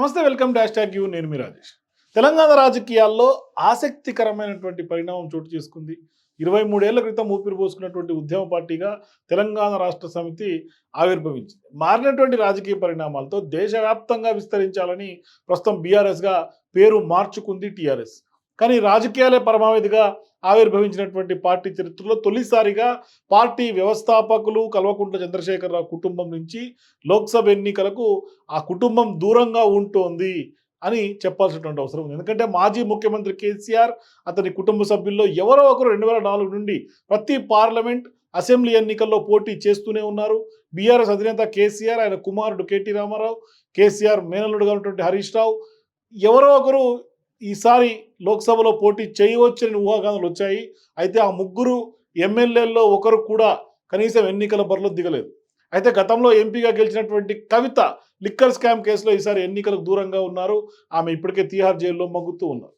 నమస్తే welcome dash tag you. నేను మీ రాజేష్. తెలంగాణ రాజకీయాల్లో ఆసక్తికరమైనటువంటి పరిణామం చోటు చేసుకుంది. ఇరవై మూడేళ్ళ క్రితం ఊపిరి పోసుకున్నటువంటి ఉద్యమ పార్టీగా తెలంగాణ రాష్ట్ర సమితి ఆవిర్భవించింది. మారినటువంటి రాజకీయ పరిణామాలతో దేశవ్యాప్తంగా విస్తరించాలని ప్రస్తుతం బీఆర్ఎస్గా పేరు మార్చుకుంది టీఆర్ఎస్. కానీ రాజకీయాలే పరమావధిగా ఆవిర్భవించినటువంటి పార్టీ చరిత్రలో తొలిసారిగా పార్టీ వ్యవస్థాపకులు కల్వకుంట్ల చంద్రశేఖరరావు కుటుంబం నుంచి లోక్సభ ఎన్నికలకు ఆ కుటుంబం దూరంగా ఉంటోంది అని చెప్పాల్సినటువంటి అవసరం ఉంది. ఎందుకంటే మాజీ ముఖ్యమంత్రి కేసీఆర్ అతని కుటుంబ సభ్యుల్లో ఎవరో ఒకరు రెండు వేల నాలుగు నుండి ప్రతి పార్లమెంట్ అసెంబ్లీ ఎన్నికల్లో పోటీ చేస్తూనే ఉన్నారు. బీఆర్ఎస్ అధినేత కేసీఆర్ ఆయన కుమారుడు కేటీ రామారావు కేసీఆర్ మేనల్లుడుగా ఉన్నటువంటి హరీష్ రావు ఎవరో ఒకరు ఈసారి లోక్సభలో పోటీ చేయవచ్చని ఊహాగానాలు వచ్చాయి. అయితే ఆ ముగ్గురు ఎమ్మెల్యేల్లో ఒకరు కూడా కనీసం ఎన్నికల బరిలో దిగలేదు. అయితే గతంలో ఎంపీగా గెలిచినటువంటి కవిత లిక్కర్ స్కామ్ కేసులో ఈసారి ఎన్నికలకు దూరంగా ఉన్నారు. ఆమె ఇప్పటికే తీహార్ జైల్లో మగ్గుతూ ఉన్నారు.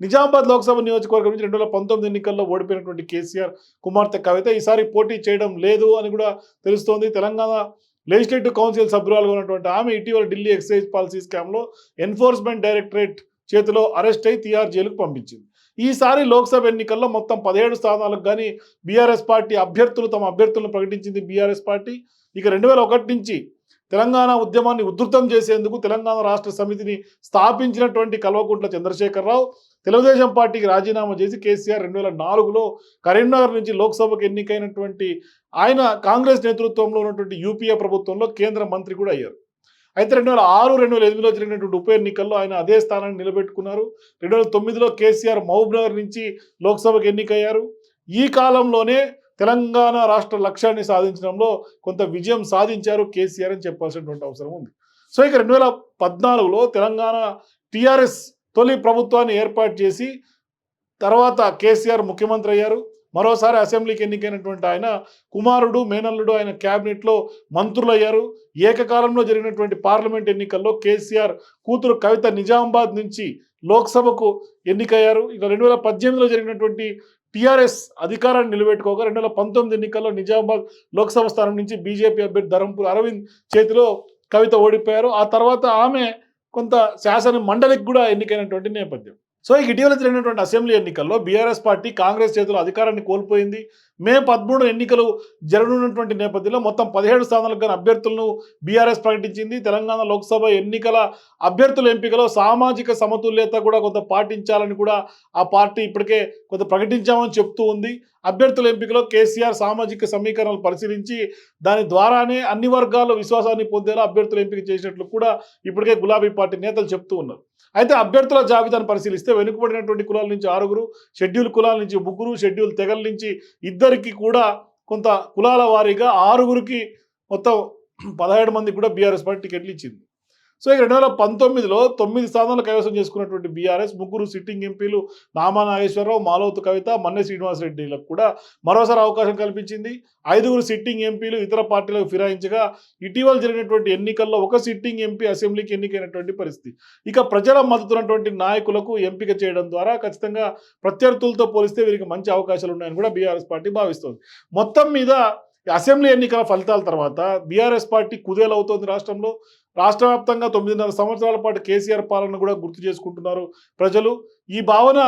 నిజామాబాద్ లోక్సభ నియోజకవర్గం నుంచి రెండు వేల పంతొమ్మిది ఎన్నికల్లో ఓడిపోయినటువంటి కేసీఆర్ కుమార్తె కవిత ఈసారి పోటీ చేయడం లేదు అని కూడా తెలుస్తోంది. తెలంగాణ లెజిస్లేటివ్ కౌన్సిల్ సభ్యురాలుగా ఉన్నటువంటి ఆమె ఇటీవల ఢిల్లీ ఎక్సైజ్ పాలసీ స్కామ్లో ఎన్ఫోర్స్మెంట్ డైరెక్టరేట్ చేతిలో అరెస్ట్ అయి తీహార్ జైలుకు పంపించింది. ఈసారి లోక్సభ ఎన్నికల్లో మొత్తం పదిహేడు స్థానాలకు కానీ బీఆర్ఎస్ పార్టీ అభ్యర్థులు తమ అభ్యర్థులను ప్రకటించింది బీఆర్ఎస్ పార్టీ. ఇక రెండు వేల ఒకటి నుంచి తెలంగాణ ఉద్యమాన్ని ఉధృతం చేసేందుకు తెలంగాణ రాష్ట్ర సమితిని స్థాపించినటువంటి కల్వకుంట్ల చంద్రశేఖరరావు తెలుగుదేశం పార్టీకి రాజీనామా చేసి కేసీఆర్ రెండు వేల నాలుగులో కరీంనగర్ నుంచి లోక్సభకు ఎన్నికైనటువంటి ఆయన కాంగ్రెస్ నేతృత్వంలో ఉన్నటువంటి యూపీఏ ప్రభుత్వంలో కేంద్ర మంత్రి కూడా అయ్యారు. అయితే రెండు వేల ఆరు రెండు వేల ఎనిమిదిలో జరిగినటువంటి ఉప ఎన్నికల్లో ఆయన అదే స్థానాన్ని నిలబెట్టుకున్నారు. రెండు వేల తొమ్మిదిలో కేసీఆర్ మహబూబ్నగర్ నుంచి లోక్సభకు ఎన్నికయ్యారు. ఈ కాలంలోనే తెలంగాణ రాష్ట్ర లక్ష్యాన్ని సాధించడంలో కొంత విజయం సాధించారు కేసీఆర్ అని చెప్పాల్సినటువంటి అవసరం ఉంది. సో ఇక రెండు వేల పద్నాలుగులో తెలంగాణ టీఆర్ఎస్ తొలి ప్రభుత్వాన్ని ఏర్పాటు చేసి తర్వాత కేసీఆర్ ముఖ్యమంత్రి అయ్యారు. మరోసారి అసెంబ్లీకి ఎన్నికైనటువంటి ఆయన కుమారుడు మేనల్లుడు ఆయన క్యాబినెట్లో మంత్రులు అయ్యారు ఏకకాలంలో జరిగినటువంటి పార్లమెంట్ ఎన్నికల్లో కేసీఆర్ కూతురు కవిత నిజామాబాద్ నుంచి లోక్సభకు ఎన్నికయ్యారు. ఇక రెండు వేల పద్దెనిమిదిలో జరిగినటువంటి టీఆర్ఎస్ అధికారాన్ని నిలబెట్టుకోగా రెండు వేల పంతొమ్మిది ఎన్నికల్లో నిజామాబాద్ లోక్సభ స్థానం నుంచి బీజేపీ అభ్యర్థి ధరంపూర్ అరవింద్ చేతిలో కవిత ఓడిపోయారు. ఆ తర్వాత ఆమె కొంత శాసన మండలికి కూడా ఎన్నికైనటువంటి నేపథ్యం. సో ఇక ఇటీవల జరిగినటువంటి అసెంబ్లీ ఎన్నికల్లో బీఆర్ఎస్ పార్టీ కాంగ్రెస్ చేతిలో అధికారాన్ని కోల్పోయింది. మే పదమూడు ఎన్నికలు జరగనున్నటువంటి నేపథ్యంలో మొత్తం పదిహేడు స్థానాలకు కానీ అభ్యర్థులను బీఆర్ఎస్ ప్రకటించింది. తెలంగాణ లోక్సభ ఎన్నికల అభ్యర్థుల ఎంపికలో సామాజిక సమతుల్యత కూడా కొంత పాటించాలని కూడా ఆ పార్టీ ఇప్పటికే కొంత ప్రకటించామని చెప్తూ ఉంది. అభ్యర్థుల ఎంపికలో కేసీఆర్ సామాజిక సమీకరణలు పరిశీలించి దాని ద్వారానే అన్ని వర్గాల్లో విశ్వాసాన్ని పొందేలా అభ్యర్థుల ఎంపిక చేసినట్లు కూడా ఇప్పటికే గులాబీ పార్టీ నేతలు చెప్తూ ఉన్నారు. అయితే అభ్యర్థుల జాబితాను పరిశీలిస్తే వెనుకబడినటువంటి కులాల నుంచి ఆరుగురు షెడ్యూల్ కులాల నుంచి ముగ్గురు షెడ్యూల్ తెగల నుంచి ఇద్దరికి కూడా కొంత కులాల వారీగా ఆరుగురికి మొత్తం పదహేడు మంది కూడా బీఆర్ఎస్ పార్టీ టికెట్లు ఇచ్చింది. సో ఇక రెండు వేల పంతొమ్మిదిలో తొమ్మిది స్థానాలు కైవసం చేసుకున్నటువంటి బీఆర్ఎస్ ముగ్గురు సిట్టింగ్ ఎంపీలు నామా నాగేశ్వరరావు మాలవతు కవిత మన్నె శ్రీనివాసరెడ్డిలకు కూడా మరోసారి అవకాశం కల్పించింది. ఐదుగురు సిట్టింగ్ ఎంపీలు ఇతర పార్టీలకు ఫిరాయించగా ఇటీవల జరిగినటువంటి ఎన్నికల్లో ఒక సిట్టింగ్ ఎంపీ అసెంబ్లీకి ఎన్నికైనటువంటి పరిస్థితి. ఇక ప్రజల మద్దతున్నటువంటి నాయకులకు ఎంపిక చేయడం ద్వారా ఖచ్చితంగా ప్రత్యర్థులతో పోలిస్తే వీరికి మంచి అవకాశాలు ఉన్నాయని కూడా బీఆర్ఎస్ పార్టీ భావిస్తోంది. మొత్తం మీద అసెంబ్లీ ఎన్నికల ఫలితాల తర్వాత బీఆర్ఎస్ పార్టీ కుదేలవుతోంది రాష్ట్రంలో. రాష్ట్ర వ్యాప్తంగా తొమ్మిదిన్నర సంవత్సరాల పాటు కేసీఆర్ పాలన కూడా గుర్తు చేసుకుంటున్నారు ప్రజలు. ఈ భావన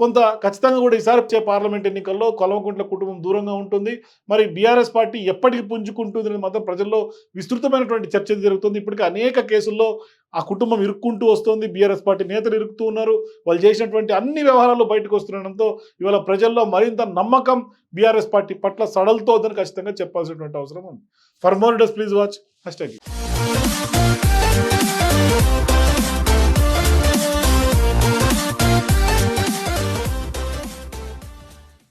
కొంత ఖచ్చితంగా కూడా ఈసారి వచ్చే పార్లమెంట్ ఎన్నికల్లో కొలవకుంట్ల కుటుంబం దూరంగా ఉంటుంది. మరి బీఆర్ఎస్ పార్టీ ఎప్పటికి పుంజుకుంటుంది అనేది మాత్రం ప్రజల్లో విస్తృతమైనటువంటి చర్చ జరుగుతుంది. ఇప్పటికీ అనేక కేసుల్లో ఆ కుటుంబం ఇరుక్కుంటూ వస్తుంది. బీఆర్ఎస్ పార్టీ నేతలు ఇరుక్కుతూ ఉన్నారు. వాళ్ళు చేసినటువంటి అన్ని వ్యవహారాలు బయటకు వస్తుండడంతో ఇవాళ ప్రజల్లో మరింత నమ్మకం బీఆర్ఎస్ పార్టీ పట్ల సడలుతోందని ఖచ్చితంగా చెప్పాల్సినటువంటి అవసరం ఉంది. ఫర్ మోర్ డస్ ప్లీజ్ వాచ్. హ్యాష్